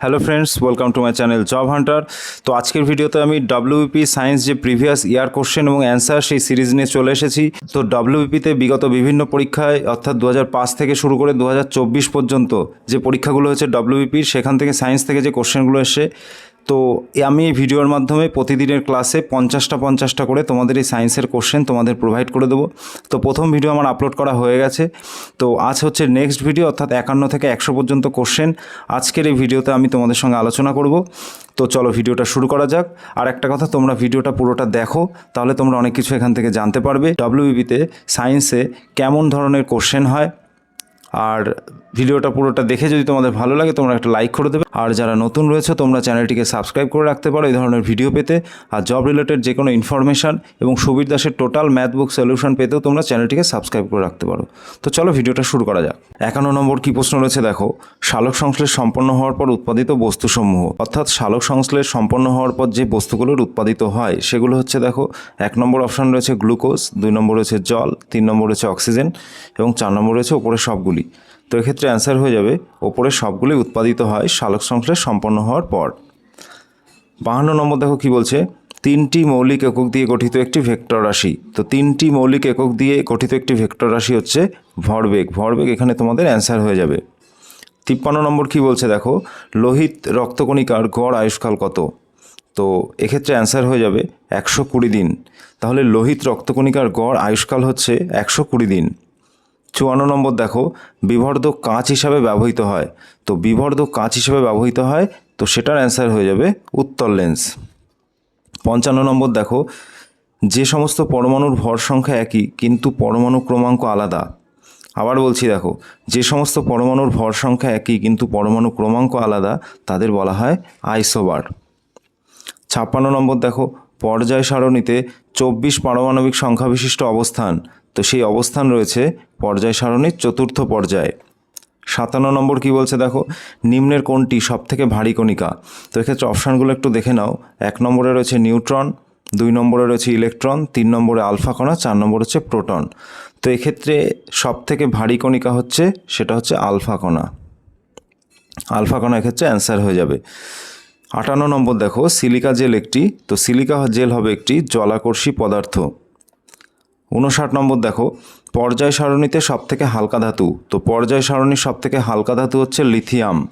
Hello friends welcome to my channel job hunter তো আজকের ভিডিওতে আমি ডাব্লিউপি সায়েন্স যে প্রিভিয়াস ইয়ার কোশ্চেন এবং অ্যান্সার সেই সিরিজ নিয়ে চলে এসেছি। তো ডাব্লিউপিতে বিগত বিভিন্ন পরীক্ষায়, অর্থাৎ দু হাজার পাঁচ থেকে শুরু করে দু হাজার চব্বিশ পর্যন্ত যে পরীক্ষাগুলো হয়েছে ডাব্লিউপির সেখান থেকে সায়েন্স থেকে যে কোশ্চেনগুলো এসে তো আমি এই ভিডিওর মাধ্যমে প্রতিদিনের ক্লাসে পঞ্চাশটা পঞ্চাশটা করে তোমাদের এই সায়েন্সের কোশ্চেন তোমাদের প্রোভাইড করে দেবো। তো প্রথম ভিডিও আমার আপলোড করা হয়ে গেছে। তো আজ হচ্ছে নেক্সট ভিডিও অর্থাৎ একান্ন থেকে একশো পর্যন্ত কোশ্চেন। আজকের এই ভিডিওতে আমি তোমাদের সঙ্গে আলোচনা করব। তো চলো ভিডিওটা শুরু করা যাক। আর একটা কথা, তোমরা ভিডিওটা পুরোটা দেখো, তাহলে তোমরা অনেক কিছু এখান থেকে জানতে পারবে। ডাব্লিউবিতে সায়েন্সে কেমন ধরনের কোশ্চেন হয়? আর ভিডিওটা পুরোটা দেখে যদি তোমাদের ভালো লাগে, তোমরা একটা লাইক করে দেবে। আর যারা নতুন রয়েছে, তোমরা চ্যানেলটিকে সাবস্ক্রাইব করে রাখতে পারো এই ধরনের ভিডিও পেতে। আর জব রিলেটেড যে কোনো ইনফরমেশান এবং সুবীর দাসের টোটাল ম্যাথ বুক সলিউশন পেতেও তোমরা চ্যানেলটিকে সাবস্ক্রাইব করে রাখতে পারো। তো চলো ভিডিওটা শুরু করা যাক। একান্ন নম্বর কী প্রশ্ন রয়েছে দেখো? শালক সংশ্লেষ সম্পন্ন হওয়ার পর উৎপাদিত বস্তুসমূহ, অর্থাৎ শালক সংশ্লেষ সম্পন্ন হওয়ার পর যে বস্তুগুলোর উৎপাদিত হয়, সেগুলো হচ্ছে দেখো, এক নম্বর অপশান রয়েছে গ্লুকোজ দুই নম্বর রয়েছে জল, তিন নম্বর রয়েছে অক্সিজেন এবং চার নম্বর রয়েছে ওপরে সবগুলি। তো এক্ষেত্রে অ্যান্সার হয়ে যাবে, ওপরে সবগুলি উৎপাদিত হয়, শালক সংশ্লেষ সম্পন্ন হওয়ার পর। বাহান্ন নম্বর দেখো কি বলছে, তিনটি মৌলিক একক দিয়ে গঠিত একটি ভেক্টর রাশি। তো তিনটি মৌলিক একক দিয়ে গঠিত একটি ভেক্টর রাশি হচ্ছে ভরবেগ। ভরবেগ এখানে তোমাদের অ্যান্সার হয়ে যাবে। তিপ্পান্ন নম্বর কি বলছে দেখো, লোহিত রক্তকণিকার গড় আয়ুষ্কাল কত? তো এক্ষেত্রে অ্যান্সার হয়ে যাবে একশো কুড়ি দিন। তাহলে লোহিত রক্তকণিকার গড় আয়ুষ্কাল হচ্ছে একশো কুড়ি দিন। চুয়ান্ন নম্বর দেখো বিবর্ধক কাঁচ হিসাবে ব্যবহৃত হয়। তো বিবর্ধক কাঁচ হিসাবে ব্যবহৃত হয়, তো সেটার অ্যান্সার হয়ে যাবে উত্তর লেন্স পঞ্চান্ন নম্বর দেখো, যে সমস্ত পরমাণুর ভর সংখ্যা একই, কিন্তু পরমাণু ক্রমাঙ্ক আলাদা। আবার বলছি দেখো, যে সমস্ত পরমাণুর ভর সংখ্যা একই, কিন্তু পরমাণু ক্রমাঙ্ক আলাদা, তাদের বলা হয় আইসোবার। ছাপ্পান্ন নম্বর দেখো, পর্যায় সারণীতে চব্বিশ পারমাণবিক সংখ্যা বিশিষ্ট অবস্থান। তো সেই অবস্থান রয়েছে পর্যায় সারণীর চতুর্থ পর্যায়ে। সাতান্ন নম্বর কি বলছে দেখো? নিম্নের কোনটি সব থেকে ভারী কণিকা? তো এক্ষেত্রে অপশানগুলো একটু দেখে নাও। এক নম্বরে রয়েছে নিউট্রন, দুই নম্বরে রয়েছে ইলেকট্রন, তিন নম্বরে আলফা কণা, চার নম্বর হচ্ছে প্রোটন। তো এক্ষেত্রে সব থেকে ভারী কণিকা হচ্ছে, সেটা হচ্ছে আলফা কণা। আলফা কণা এক্ষেত্রে অ্যান্সার হয়ে যাবে। আটান্ন নম্বর দেখো, সিলিকা জেল একটি। তো সিলিকা জেল হবে একটি জলাকর্ষী পদার্থ। উনষাট নম্বর দেখো, পর্যায় সারণীতে সব থেকে হালকা ধাতু। তো পর্যায় সারণীর সব থেকে হালকা ধাতু হচ্ছে লিথিয়াম।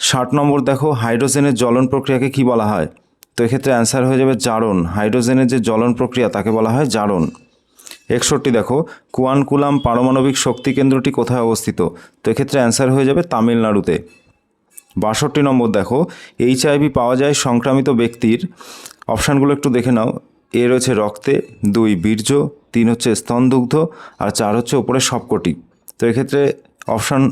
ষাট নম্বর দেখো, হাইড্রোজেনের জ্বলন প্রক্রিয়াকে কি বলা হয়? তো এক্ষেত্রে অ্যান্সার হয়ে যাবে জারণ। হাইড্রোজেনের যে জ্বলন প্রক্রিয়া, তাকে বলা হয় জারণ। একষট্টি দেখো, কুয়ানকুলাম পারমাণবিক শক্তি কেন্দ্রটি কোথায় অবস্থিত? তো এক্ষেত্রে অ্যান্সার হয়ে যাবে তামিলনাড়ুতে। বাষট্টি নম্বর দেখো এইচআইভি পাওয়া যায় সংক্রামিত ব্যক্তির। অপশানগুলো একটু দেখে নাও। এ রয়েছে রক্তে, দুই বীর্য, তিন হচ্ছে স্তনদুগ্ধ, আর চার হচ্ছে ওপরে সবকটি। তো এক্ষেত্রে অপশান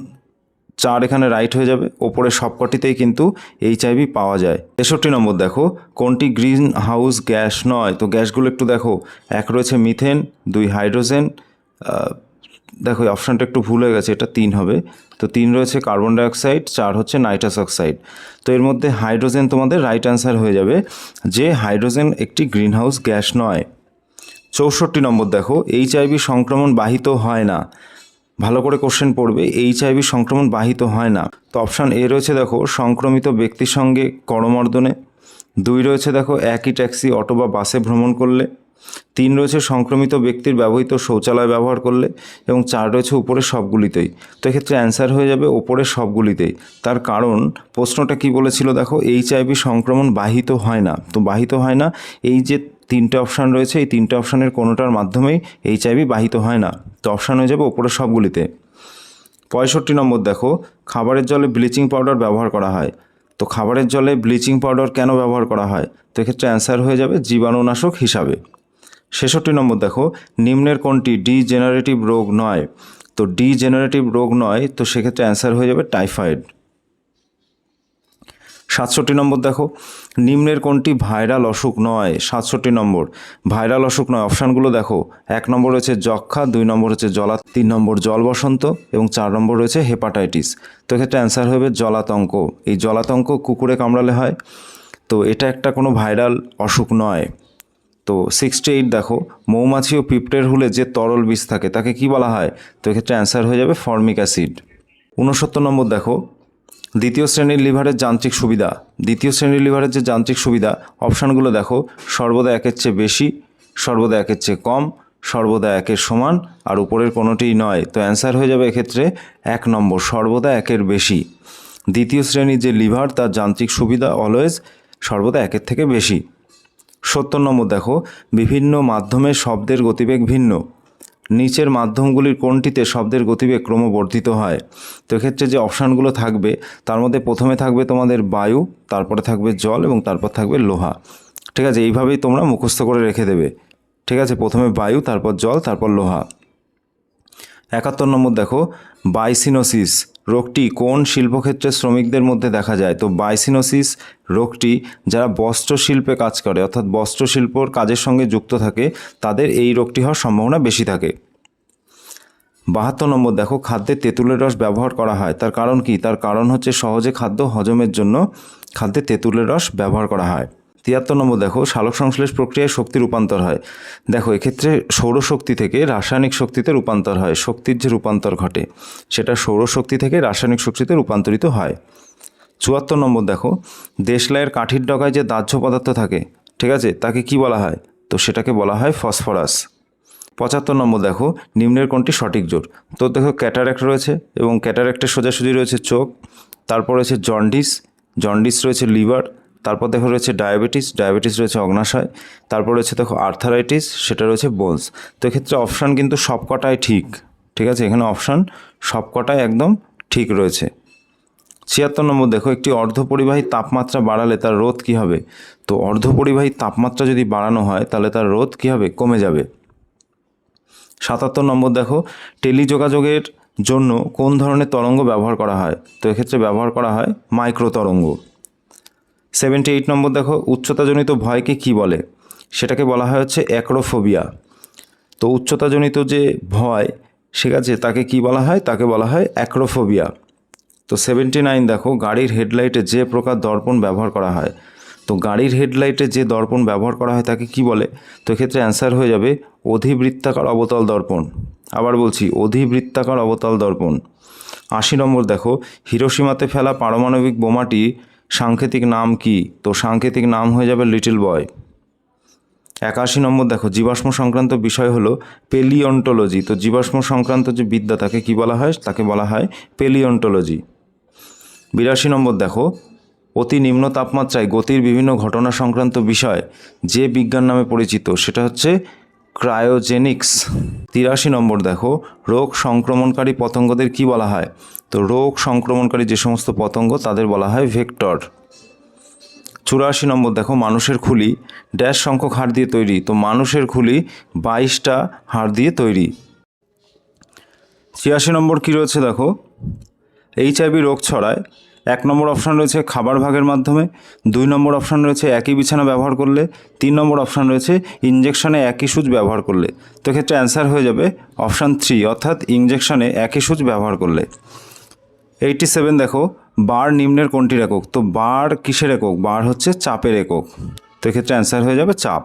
চার এখানে রাইট হয়ে যাবে, ওপরে সবকটিতেই কিন্তু এইচআইভি পাওয়া যায়। তেষট্টি নম্বর দেখো, কোনটি গ্রিন হাউস গ্যাস নয়? তো গ্যাসগুলো একটু দেখো, এক রয়েছে মিথেন, দুই হাইড্রোজেন দেখো অপশানটা একটু ভুল হয়ে গেছে, এটা তিন হবে। তো তিন রয়েছে কার্বন ডাইঅক্সাইড চার হচ্ছে নাইট্রাস অক্সাইড তো এর মধ্যে হাইড্রোজেন তোমাদের রাইট অ্যান্সার হয়ে যাবে, যে হাইড্রোজেন একটি গ্রিনহাউস গ্যাস নয়। চৌষট্টি নম্বর দেখো এইচআইভি সংক্রমণ বাহিত হয় না। ভালো করে কোশ্চেন পড়বে এইচআইভি সংক্রমণ বাহিত হয় না। তো অপশান এ রয়েছে দেখো, সংক্রমিত ব্যক্তির সঙ্গে করমর্দনে। দুই রয়েছে দেখো, একই ট্যাক্সি অটো বা বাসে ভ্রমণ করলে। তিন রয়েছে সংক্রমিত ব্যক্তির ব্যবহৃত শৌচালয় ব্যবহার করলে এবং চার রয়েছে উপরে সবগুলিতেই। তো এক্ষেত্রে অ্যান্সার হয়ে যাবে ওপরে সবগুলিতেই। তার কারণ, প্রশ্নটা কি বলেছিল দেখো এইচআইভি সংক্রমণ বাহিত হয় না। তো বাহিত হয় না, এই যে তিনটে অপশান রয়েছে, এই তিনটে অপশানের কোনোটার মাধ্যমেই এইচআইভি বাহিত হয় না। তো অপশান হয়ে যাবে ওপরে সবগুলিতে। পঁয়ষট্টি নম্বর দেখো, খাবারের জলে ব্লিচিং পাউডার ব্যবহার করা হয়। তো খাবারের জলে ব্লিচিং পাউডার কেন ব্যবহার করা হয়? তো এক্ষেত্রে অ্যান্সার হয়ে যাবে জীবাণুনাশক হিসাবে। ছেষট্টি নম্বর দেখো, নিম্নের কোনটি? ডি জেনারেটিভ রোগ নয়। তো ডি জেনারেটিভ রোগ নয়, তো সেক্ষেত্রে অ্যান্সার হয়ে যাবে টাইফয়েড। সাতষট্টি নম্বর দেখো, নিম্নের কোনটি? ভাইরাল অসুখ নয়। সাতষট্টি নম্বর, ভাইরাল অসুখ নয়। অপশানগুলো দেখো, এক নম্বর রয়েছে যক্ষা দুই নম্বর হচ্ছে জলা তিন নম্বর জল বসন্ত এবং চার নম্বর রয়েছে হেপাটাইটিস। তো এক্ষেত্রে অ্যান্সার হবে জলাতঙ্ক এই জলাতঙ্ক কুকুরে কামড়ালে হয়। তো এটা একটা কোনো ভাইরাল অসুখ নয়। তো সিক্সটি এইট দেখো, মৌমাছি ও পিঁপড়ের হুলে যে তরল বিষ থাকে, তাকে কি বলা হয়? তো এক্ষেত্রে অ্যান্সার হয়ে যাবে ফর্মিক অ্যাসিড উনসত্তর নম্বর দেখো, দ্বিতীয় শ্রেণির লিভারের যান্ত্রিক সুবিধা। দ্বিতীয় শ্রেণির লিভারের যে যান্ত্রিক সুবিধা অপশানগুলো দেখো, সর্বদা একের চেয়ে বেশি, সর্বদা একের চেয়ে কম, সর্বদা একের সমান, আর উপরের কোনোটিই নয়। তো অ্যান্সার হয়ে যাবে এক্ষেত্রে এক নম্বর, সর্বদা একের বেশি। দ্বিতীয় শ্রেণির যে লিভার তার যান্ত্রিক সুবিধা অলওয়েজ সর্বদা একের থেকে বেশি। সত্তর নম্বর দেখো, বিভিন্ন মাধ্যমে শব্দের গতিবেগ ভিন্ন। নিচের মাধ্যমগুলির কোনটিতে শব্দের গতিবেগ ক্রমবর্ধিত হয়? তো এক্ষেত্রে যে অপশানগুলো থাকবে, তার মধ্যে প্রথমে থাকবে তোমাদের বায়ু, তারপরে থাকবে জল এবং তারপর থাকবে লোহা। ঠিক আছে, এইভাবেই তোমরা মুখস্থ করে রেখে দেবে। ঠিক আছে, প্রথমে বায়ু, তারপর জল, তারপর লোহা। একাত্তর নম্বর দেখো, বাইসিনোসিস। রোগটি কোন শিল্পক্ষেত্রের শ্রমিকদের মধ্যে দেখা যায়? তো বাইসিনোসিস রোগটি যারা বস্ত্র শিল্পে কাজ করে, অর্থাৎ বস্ত্র শিল্পর কাজের সঙ্গে যুক্ত থাকে, তাদের এই রোগটি হওয়ার সম্ভাবনা বেশি থাকে। বাহাত্তর নম্বর, দেখো, খাদ্যে তেঁতুলের রস ব্যবহার করা হয়। তার কারণ কি? তার কারণ হচ্ছে সহজে খাদ্য হজমের জন্য খাদ্যে তেঁতুলের রস ব্যবহার করা হয়। তিয়াত্তর নম্বর দেখো সালোক সংশ্লেষ প্রক্রিয়ায় শক্তি রূপান্তর হয়। দেখো, এক্ষেত্রে সৌরশক্তি থেকে রাসায়নিক শক্তিতে রূপান্তর হয়, শক্তির যে রূপান্তর ঘটে, সেটা সৌরশক্তি থেকে রাসায়নিক শক্তিতে রূপান্তরিত হয়। চুয়াত্তর নম্বর দেখো, দেশলাইয়ের কাঠির ডগায় যে দাহ্য পদার্থ থাকে, ঠিক আছে, তাকে কি বলা হয়? তো সেটাকে বলা হয় ফসফরাস। পঁচাত্তর নম্বর দেখো, নিম্নের কোনটি সঠিক জোর। তো দেখো, ক্যাটারেক্ট রয়েছে এবং ক্যাটারেক্টের সোজাসুজি রয়েছে চোখ, তারপর রয়েছে জন্ডিস জন্ডিস রয়েছে লিভার তারপর দেখো রয়েছে ডায়াবেটিস ডায়াবেটিস রয়েছে অগ্নাশয়, তারপর রয়েছে দেখো আর্থারাইটিস, সেটা রয়েছে বোনস। তো এক্ষেত্রে অপশান কিন্তু সবকটাই ঠিক ঠিক আছে? এখানে অপশান সবকটাই একদম ঠিক রয়েছে। ছিয়াত্তর নম্বর, দেখো একটি অর্ধপরিবাহী তাপমাত্রা বাড়ালে তার রোধ কী হবে? তো অর্ধপরিবাহী তাপমাত্রা যদি বাড়ানো হয়, তাহলে তার রোধ কী হবে? কমে যাবে। সাতাত্তর নম্বর, দেখো টেলিযোগাযোগের জন্য কোন ধরনের তরঙ্গ ব্যবহার করা হয়? তো এক্ষেত্রে ব্যবহার করা হয় মাইক্রো তরঙ্গ সেভেন্টি এইট নম্বর দেখো, উচ্চতাজনিত ভয়কে কি বলে? সেটাকে বলা হয় হচ্ছে অ্যাক্রোফোবিয়া। তো উচ্চতাজনিত যে ভয়, ঠিক আছে, তাকে কি বলা হয়? তাকে বলা হয় অ্যাক্রোফোবিয়া। তো সেভেন্টি নাইন দেখো, গাড়ির হেডলাইটে যে প্রকার দর্পণ ব্যবহার করা হয়, তো গাড়ির হেডলাইটে যে দর্পণ ব্যবহার করা হয় তাকে কি বলে? তো এক্ষেত্রে অ্যান্সার হয়ে যাবে অধিবৃত্তাকার অবতল দর্পণ। আবার বলছি, অধিবৃত্তাকার অবতল দর্পণ। আশি নম্বর দেখো, হিরোসীমাতে ফেলা পারমাণবিক বোমাটি সাংকেতিক নাম কি? তো সাংকেতিক নাম হয়ে যাবে লিটল বয়। একাশি নম্বর দেখো, জীবাশ্ম সংক্রান্ত বিষয় হলো পেলিওন্টোলজি তো জীবাশ্ম সংক্রান্ত যে বিদ্যা, তাকে কি বলা হয়? তাকে বলা হয় পেলিওন্টোলজি বিরাশি নম্বর দেখো, অতি নিম্ন তাপমাত্রায় গতির বিভিন্ন ঘটনা সংক্রান্ত বিষয় যে বিজ্ঞান নামে পরিচিত, সেটা হচ্ছে ক্রায়োজেনিক্স। তিরাশি নম্বর দেখো, রোগ সংক্রমণকারী পতঙ্গদের কি বলা হয়? তো রোগ সংক্রমণকারী যে সমস্ত পতঙ্গ, তাদের বলা হয় ভেক্টর। চুরাশি নম্বর দেখো, মানুষের খুলি, ড্যাশ সংখ্যক হাড় দিয়ে তৈরি। তো মানুষের খুলি বাইশটা হাড় দিয়ে তৈরি। ছিয়াশি নম্বর কী রয়েছে দেখো? এইচআইভি রোগ ছড়ায়। এক নম্বর অপশান রয়েছে খাবার ভাগের মাধ্যমে, দুই নম্বর অপশান রয়েছে একই বিছানা ব্যবহার করলে, তিন নম্বর অপশান রয়েছে ইঞ্জেকশানে একই সুচ ব্যবহার করলে। তো ক্ষেত্রে অ্যান্সার হয়ে যাবে অপশান থ্রি অর্থাৎ ইঞ্জেকশানে একই সুচ ব্যবহার করলে। এইটি সেভেন দেখো, বার নিম্নের কোনটির একক? তো বার কিসের একক? বার হচ্ছে চাপের একক। তো এক্ষেত্রে অ্যান্সার হয়ে যাবে চাপ।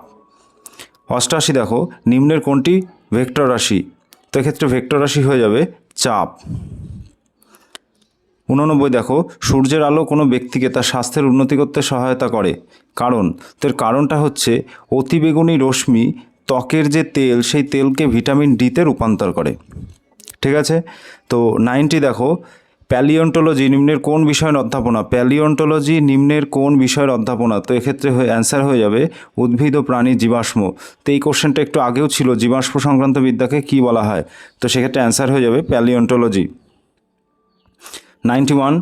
অষ্টআশি দেখো, নিম্নের কোনটি? ভেক্টর রাশি। তো এক্ষেত্রে ভেক্টর রাশি হয়ে যাবে চাপ। উননব্বই দেখো, সূর্যের আলো কোনো ব্যক্তিকে তার স্বাস্থ্যের উন্নতি করতে সহায়তা করে। কারণ তার কারণটা হচ্ছে অতিবেগুনি রশ্মি ত্বকের যে তেল, সেই তেলকে ভিটামিন ডিতে রূপান্তর করে। ঠিক আছে? তো নাইনটি দেখো, প্যালিওন্টোলজি নিম্নের কোন বিষয়ের অধ্যাপনা? প্যালিওন্টোলজি নিম্নের কোন বিষয়ের অধ্যাপনা? তো এক্ষেত্রে হয়ে, অ্যান্সার হয়ে যাবে উদ্ভিদ ও প্রাণী জীবাশ্ম। তো এই কোশ্চেনটা একটু আগেও ছিল, জীবাশ্ম সংক্রান্ত বিদ্যাকে কি বলা হয়? তো সেক্ষেত্রে অ্যান্সার হয়ে যাবে প্যালিওন্টোলজি। নাইনটি ওয়ান,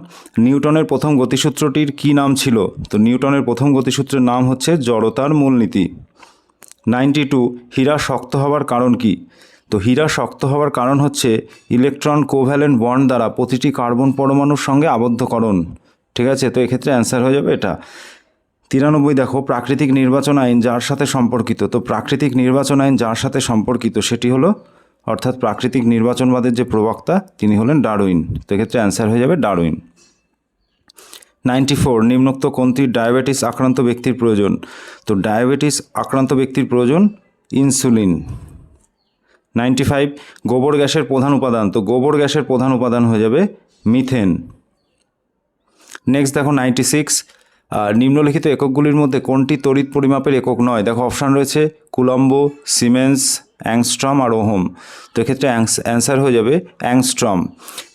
নিউটনের প্রথম গতিসূত্রটির কি নাম ছিল? তো নিউটনের প্রথম গতিসূত্রের নাম হচ্ছে জড়তার মূলনীতি। নাইনটি টু, হীরা শক্ত হওয়ার কারণ কি? তো হীরা শক্ত হওয়ার কারণ হচ্ছে ইলেকট্রন কোভ্যালেন্ট বন্ড দ্বারা প্রতিটি কার্বন পরমাণুর সঙ্গে আবদ্ধকরণ। ঠিক আছে? তো এক্ষেত্রে অ্যান্সার হয়ে যাবে এটা। তিরানব্বই, দেখো, প্রাকৃতিক নির্বাচন আইন যার সাথে সম্পর্কিত। তো প্রাকৃতিক নির্বাচন আইন যার সাথে সম্পর্কিত সেটি হলো অর্থাৎ প্রাকৃতিক নির্বাচনবাদের যে প্রবক্তা, তিনি হলেন ডারউইন। তো এক্ষেত্রে অ্যান্সার হয়ে যাবে ডারউইন। নাইনটি ফোর নিম্নোক্ত কোনটির ডায়াবেটিস আক্রান্ত ব্যক্তির প্রয়োজন? তো ডায়াবেটিস আক্রান্ত ব্যক্তির প্রয়োজন ইনসুলিন। নাইনটি ফাইভ গোবর গ্যাসের প্রধান উপাদান। তো গোবর গ্যাসের প্রধান উপাদান হয়ে যাবে মিথেন। নেক্সট দেখো নাইনটি সিক্স নিম্নলিখিত এককগুলির মধ্যে কোনটি তড়িৎ পরিমাপের একক নয়? দেখো, অপশান রয়েছে কুলম্বো, সিমেন্স, অ্যাংস্ট্রম আর ওহম। তো এক্ষেত্রে অ্যান্সার হয়ে যাবে অ্যাংস্ট্রম।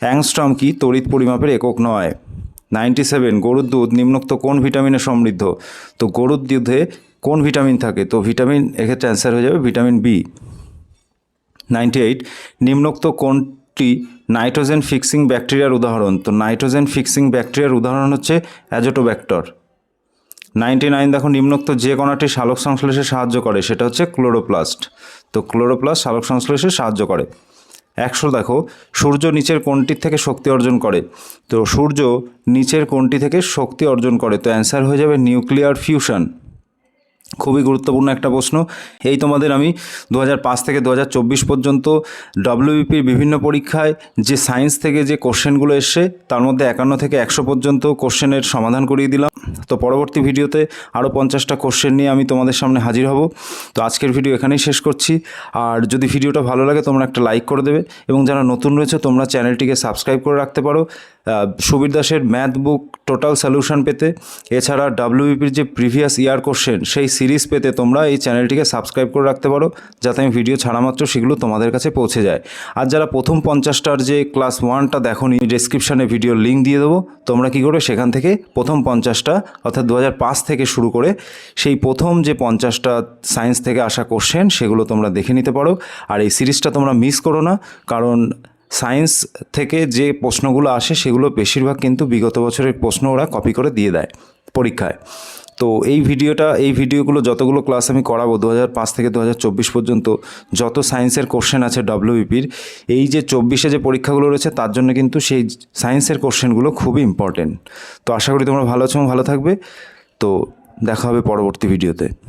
অ্যাংস্ট্রম কি তড়িৎ পরিমাপের একক নয়? নাইনটি সেভেন, গরুর দুধ নিম্নোক্ত কোন ভিটামিনে সমৃদ্ধ? তো গরুর দুধে কোন ভিটামিন থাকে? তো ভিটামিন, এক্ষেত্রে অ্যান্সার হয়ে যাবে ভিটামিন বি। নাইনটি এইট, নিম্নোক্ত কোনটি নাইট্রোজেন ফিক্সিং ব্যাকটেরিয়ার উদাহরণ? তো নাইট্রোজেন ফিক্সিং ব্যাকটেরিয়ার উদাহরণ হচ্ছে অ্যাজোটোব্যাক্টর। নাইনটি নাইন দেখো, নিম্নোক্ত যে কণাটি সালোক সংশ্লেষে সাহায্য করে, সেটা হচ্ছে ক্লোরোপ্লাস্ট। তো ক্লোরোপ্লাস্ট সালোক সংশ্লেষে সাহায্য করে। একশো দেখো, সূর্য নিচের কোনটির থেকে শক্তি অর্জন করে। তো সূর্য নিচের কোনটি থেকে শক্তি অর্জন করে, তো অ্যান্সার হয়ে যাবে নিউক্লিয়ার ফিউশন। খুবই গুরুত্বপূর্ণ একটা প্রশ্ন। এই তোমাদের আমি দু থেকে দু হাজার চব্বিশ পর্যন্ত ডব্লিউবিপির বিভিন্ন পরীক্ষায় যে সায়েন্স থেকে যে কোশ্চেনগুলো এসছে, তার মধ্যে একান্ন থেকে একশো পর্যন্ত কোশ্চেনের সমাধান করিয়ে দিলাম। তো পরবর্তী ভিডিওতে আরও পঞ্চাশটা কোশ্চেন নিয়ে আমি তোমাদের সামনে হাজির হব। তো আজকের ভিডিও এখানেই শেষ করছি। আর যদি ভিডিওটা ভালো লাগে, তোমরা একটা লাইক করে দেবে। এবং যারা নতুন রয়েছে, তোমরা চ্যানেলটিকে সাবস্ক্রাইব করে রাখতে পারো। সুবীর দাসের ম্যাথ বুক টোটাল সলিউশন পেতে। এছাড়া ডাব্লিউবিপির যে প্রিভিয়াস ইয়ার কোশ্চেন সেই সিরিজ পেতে তোমরা এই চ্যানেলটিকে সাবস্ক্রাইব করে রাখতে পারো, যাতে আমি ভিডিও ছাড়া মাত্র সেগুলো তোমাদের কাছে পৌঁছে যায়। আর যারা প্রথম পঞ্চাশটার যে ক্লাস ওয়ানটা দেখো নি ডিসক্রিপশানে ভিডিওর লিঙ্ক দিয়ে দেবো, তোমরা কী করবে সেখান থেকে প্রথম পঞ্চাশটা, অর্থাৎ দু হাজার পাঁচ থেকে শুরু করে সেই প্রথম যে পঞ্চাশটা সায়েন্স থেকে আসা কোশ্চেন সেগুলো তোমরা দেখে নিতে পারো। আর এই সিরিজটা তোমরা মিস করো না, কারণ সায়েন্স থেকে যে প্রশ্নগুলো আসে সেগুলো বেশিরভাগ কিন্তু বিগত বছরের প্রশ্ন ওরা কপি করে দিয়ে দেয় পরীক্ষায়। তো এই ভিডিওটা, এই ভিডিওগুলো যতগুলো ক্লাস আমি করাবো দু থেকে দু হাজার চব্বিশ পর্যন্ত যত সায়েন্সের কোশ্চেন আছে ডব্লিউবিপির এই যে চব্বিশে যে পরীক্ষাগুলো রয়েছে তার জন্য কিন্তু সেই সায়েন্সের কোশ্চেনগুলো খুবই ইম্পর্টেন্ট তো আশা করি তোমরা ভালো আছো, ভালো থাকবে। তো দেখা হবে পরবর্তী ভিডিওতে